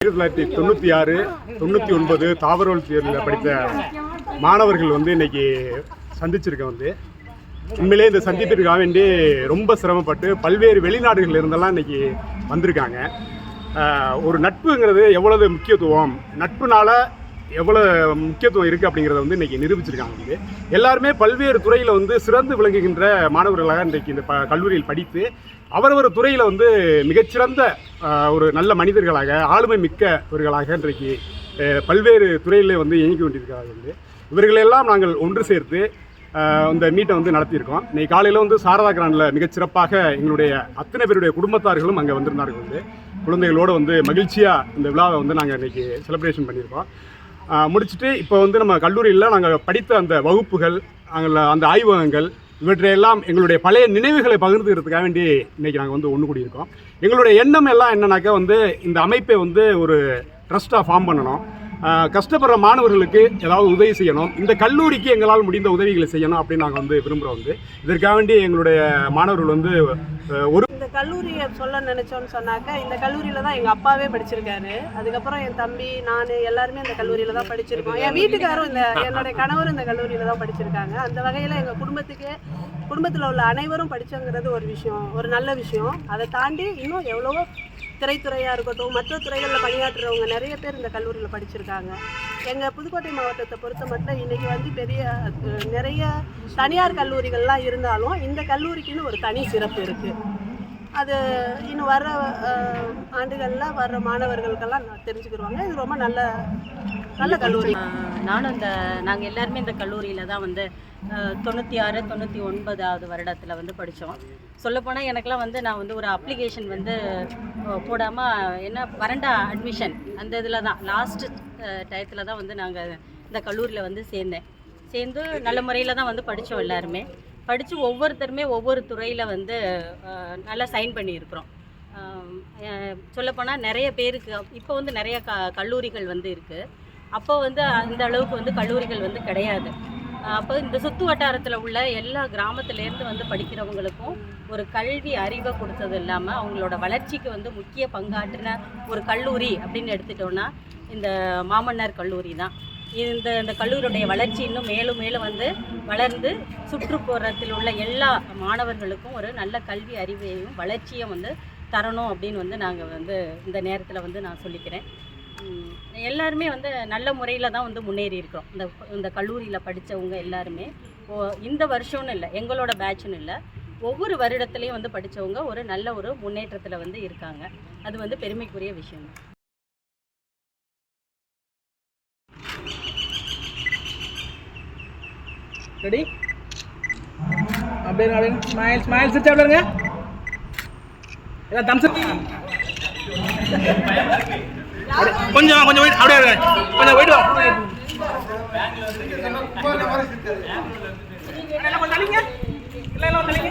ஆயிரத்தி தொள்ளாயிரத்தி தொண்ணூற்றி ஆறு தொண்ணூற்றி ஒன்பது தாவரவல் தேர்வில் படித்த மாணவர்கள் வந்து இன்னைக்கு சந்திச்சிருக்கேன் வந்து. உண்மையிலே இந்த சந்திப்பிற்காக வேண்டி ரொம்ப சிரமப்பட்டு பல்வேறு வெளிநாடுகளில் இருந்தெல்லாம் இன்னைக்கு வந்திருக்காங்க. ஒரு நட்புங்கிறது எவ்வளவு முக்கியத்துவம் நட்புனால எவ்வளோ முக்கியத்துவம் இருக்குது அப்படிங்கிறத வந்து இன்னைக்கு நிரூபிச்சிருக்காங்க வந்து. எல்லாருமே பல்வேறு துறையில் வந்து சிறந்து விளங்குகின்ற மாணவர்களாக இன்றைக்கு இந்த ப கல்லூரியில் படித்து அவரவர் துறையில் வந்து மிகச்சிறந்த ஒரு நல்ல மனிதர்களாக ஆளுமை மிக்கவர்களாக இன்றைக்கு பல்வேறு துறையிலே வந்து இயங்கி கொண்டிருக்கிறார்கள் வந்து இவர்களெல்லாம் நாங்கள் ஒன்று சேர்த்து இந்த மீட்டை வந்து நடத்தியிருக்கோம். இன்னைக்கு காலையில் வந்து சாரதா கிராண்டில் மிகச்சிறப்பாக எங்களுடைய அத்தனை பேருடைய குடும்பத்தார்களும் அங்கே வந்திருந்தார்கள் வந்து குழந்தைகளோடு வந்து மகிழ்ச்சியாக இந்த விழாவை வந்து நாங்கள் இன்றைக்கி செலிப்ரேஷன் பண்ணியிருக்கோம். முடிச்சுட்டு இப்போ வந்து நம்ம கல்லூரியில் நாங்கள் படித்த அந்த வகுப்புகள் அங்கே அந்த ஆய்வகங்கள் இவற்றையெல்லாம் எங்களுடைய பழைய நினைவுகளை பகிர்ந்துக்கிறதுக்காக வேண்டி இன்னைக்கு நாங்கள் வந்து ஒன்று கூடியிருக்கோம். எங்களுடைய எண்ணம் எல்லாம் என்னன்னாக்கா வந்து இந்த அமைப்பை வந்து ஒரு ட்ரஸ்ட்டாக ஃபார்ம் பண்ணணும். கஷ்டப்படுற மாணவர்களுக்கு ஏதாவது உதவி செய்யணும். இந்த கல்லூரிக்கு எங்களால் முடிந்த உதவிகளை செய்யணும் அப்படின்னு நாங்கள் வந்து விரும்புகிறோம் வந்து. இதற்காக வேண்டி எங்களுடைய மாணவர்கள் வந்து ஒரு இந்த கல்லூரியை சொல்ல நினைச்சோன்னு சொன்னாக்க இந்த கல்லூரியில தான் எங்கள் அப்பாவே படிச்சிருக்காரு. அதுக்கப்புறம் என் தம்பி நான் எல்லாருமே இந்த கல்லூரியில தான் படிச்சிருக்கோம். என் வீட்டுக்காரும் இந்த என்னுடைய கணவரும் இந்த கல்லூரியில தான் படிச்சிருக்காங்க. அந்த வகையில் எங்கள் குடும்பத்துக்கு குடும்பத்தில் உள்ள அனைவரும் படிச்சோங்கிறது ஒரு விஷயம் ஒரு நல்ல விஷயம். அதை தாண்டி இன்னும் எவ்வளவோ திரைத்துறையாக இருக்கட்டும் மற்ற துறைகளில் பணியாற்றுறவங்க நிறைய பேர் இந்த கல்லூரியில் படிச்சிருக்காங்க. எங்கள் புதுக்கோட்டை மாவட்டத்தை பொறுத்த மட்டும் இன்றைக்கி வந்து பெரிய நிறைய தனியார் கல்லூரிகள்லாம் இருந்தாலும் இந்த கல்லூரிக்குன்னு ஒரு தனி சிறப்பு இருக்குது அது இன்னும் வர்ற அஹ், ஆண்டுகளில் வர்ற மாணவர்களுக்கெல்லாம் தெரிஞ்சுக்கிடுவாங்க. இது ரொம்ப நல்ல நல்ல கல்லூரி. நானும் இந்த நாங்கள் எல்லாருமே இந்த கல்லூரியில் தான் வந்து தொண்ணூற்றி ஆறு தொண்ணூற்றி ஒன்பதாவது வருடத்தில் வந்து படித்தோம் சொல்லப்போனால் எனக்கெல்லாம் வந்து நான் வந்து ஒரு அப்ளிகேஷன் வந்து போடாமல் என்ன வறண்டா அட்மிஷன் அந்த இதில் தான் லாஸ்ட்டு டயத்தில் தான் வந்து நாங்கள் இந்த கல்லூரியில் வந்து சேர்ந்தேன். சேர்ந்து நல்ல முறையில் தான் வந்து படித்தோம் எல்லாருமே. படித்து ஒவ்வொருத்தருமே ஒவ்வொரு துறையில் வந்து நல்லா சைன் பண்ணியிருக்கிறோம். சொல்லப்போனால் நிறைய பேருக்கு இப்போ வந்து நிறைய க கல்லூரிகள் வந்து இருக்குது அப்போ வந்து அந்த அளவுக்கு வந்து கல்லூரிகள் வந்து கிடையாது. அப்போ இந்த சுற்று வட்டாரத்தில் உள்ள எல்லா கிராமத்துலேருந்து வந்து படிக்கிறவங்களுக்கும் ஒரு கல்வி அறிவை கொடுத்தது இல்லாமல் அவங்களோட வளர்ச்சிக்கு வந்து முக்கிய பங்காற்றின ஒரு கல்லூரி அப்படின்னு எடுத்துட்டோன்னா இந்த மாமன்னர் கல்லூரி தான். இந்த இந்த கல்லூரியுடைய வளர்ச்சி இன்னும் மேலும் மேலும் வந்து வளர்ந்து சுற்றுப்புறத்தில் உள்ள எல்லா மாணவர்களுக்கும் ஒரு நல்ல கல்வி அறிவையும் வளர்ச்சியும் வந்து தரணும் அப்படின்னு வந்து நாங்கள் வந்து இந்த நேரத்தில் வந்து நான் சொல்லிக்கிறேன். எல்லாருமே வந்து நல்ல முறையில் தான் வந்து முன்னேறி இருக்கிறோம். இந்த இந்த கல்லூரியில் படித்தவங்க எல்லாருமே. ஓ இந்த வருஷம்னு இல்லை எங்களோட பேட்ச்னு இல்லை ஒவ்வொரு வருடத்துலேயும் வந்து படித்தவங்க ஒரு நல்ல ஒரு முன்னேற்றத்தில் வந்து இருக்காங்க. அது வந்து பெருமைக்குரிய விஷயம். ரெடி அப்படியே அப்படியே. ஸ்மைல் ஸ்மைல் சிரிச்சு அப்படிங்க எல்லாம் தம்ஸ் கொஞ்சம் கொஞ்சம் wait, அப்படியே இருங்க. கொஞ்சம் வெயிட் வா. கொஞ்சம் தள்ளிங்க எல்லாம் எல்லாம் தள்ளிங்க